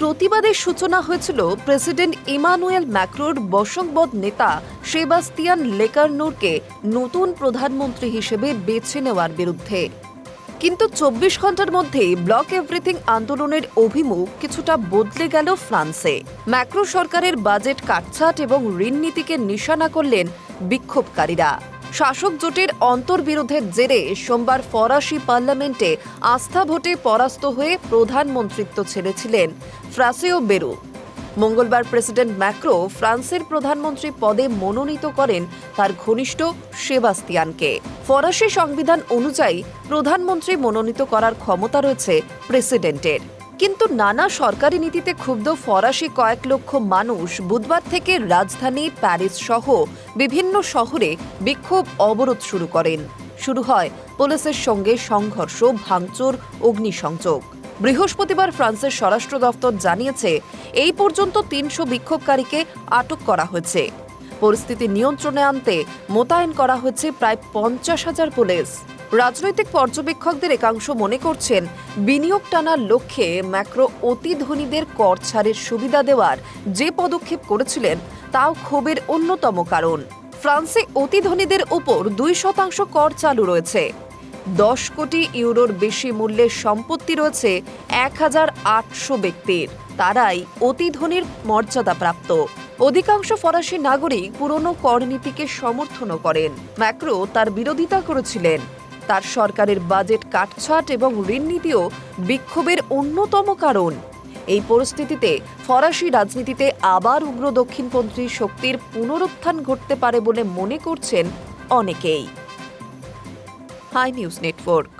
প্রতিবাদের সূচনা হয়েছিল প্রেসিডেন্ট ইমানুয়েল ম্যাক্রোর বশংবদ নেতা সেবাস্তিয়ান লেকারনুরকে নতুন প্রধানমন্ত্রী হিসেবে বেছে নেওয়ার বিরুদ্ধে। কিন্তু চব্বিশ ঘণ্টার মধ্যেই ব্লক এভরিথিং আন্দোলনের অভিমুখ কিছুটা বদলে গেল ফ্রান্সে। ম্যাক্রো সরকারের বাজেট কাটছাট এবং ঋণ নীতিকে নিশানা করলেন বিক্ষোভকারীরা। শাসক জোটের অন্তর্বিরোধের জেরে সোমবার ফরাসি পার্লামেন্টে আস্থা ভোটে পরাস্ত হয়ে প্রধানমন্ত্রিত্ব ছেড়েছিলেন ফ্রাসেও বেরু। মঙ্গলবার প্রেসিডেন্ট ম্যাক্রো ফ্রান্সের প্রধানমন্ত্রী পদে মনোনীত করেন তার ঘনিষ্ঠ সেবাস্তিয়ানকে। ফরাসি সংবিধান অনুযায়ী প্রধানমন্ত্রী মনোনীত করার ক্ষমতা রয়েছে প্রেসিডেন্টের। কিন্তু নানা সরকারি নীতিতে ক্ষুব্ধ ফরাসি কয়েক লক্ষ মানুষ বুধবার থেকে রাজধানী প্যারিস সহ বিভিন্ন শহরে বিক্ষোভ অবরোধ শুরু করেন। শুরু হয় পুলিশের সঙ্গে সংঘর্ষ, ভাঙচুর, অগ্নিসংযোগ। বৃহস্পতিবার ফ্রান্সের স্বরাষ্ট্র দফতর জানিয়েছে, এই পর্যন্ত তিনশো বিক্ষোভকারীকে আটক করা হয়েছে। পরিস্থিতি নিয়ন্ত্রণে আনতে মোতায়েন করা হয়েছে প্রায় পঞ্চাশ হাজার পুলিশ। রাজনৈতিক পর্যবেক্ষকদের একাংশ মনে করছেন, বিনিয়োগ টানার লক্ষ্যে ম্যাক্রো অতি ধনীদের কর ছাড়ের সুবিধা দেওয়ার যে পদক্ষেপ করেছিলেন, তাও ক্ষোভের অন্যতম কারণ। ফ্রান্সে অতি ধনীদের উপর দুই শতাংশ কর চালু রয়েছে। দশ কোটি ইউরোর বেশি মূল্যের সম্পত্তি রয়েছে এক হাজার আটশো ব্যক্তির। তারাই অতি ধনীর মর্যাদাপ্রাপ্ত। অধিকাংশ ফরাসি নাগরিক পুরনো করনীতিকে সমর্থনও করেন। ম্যাক্রো তার বিরোধিতা করেছিলেন। তার সরকারের বাজেট কাটছাট এবং ঋণ নীতিও বিক্ষোভের অন্যতম কারণ। এই পরিস্থিতিতে ফরাসি রাজনীতিতে আবার উগ্র দক্ষিণপন্থী শক্তির পুনরুত্থান ঘটতে পারে বলে মনে করছেন অনেকেই। Hi news network.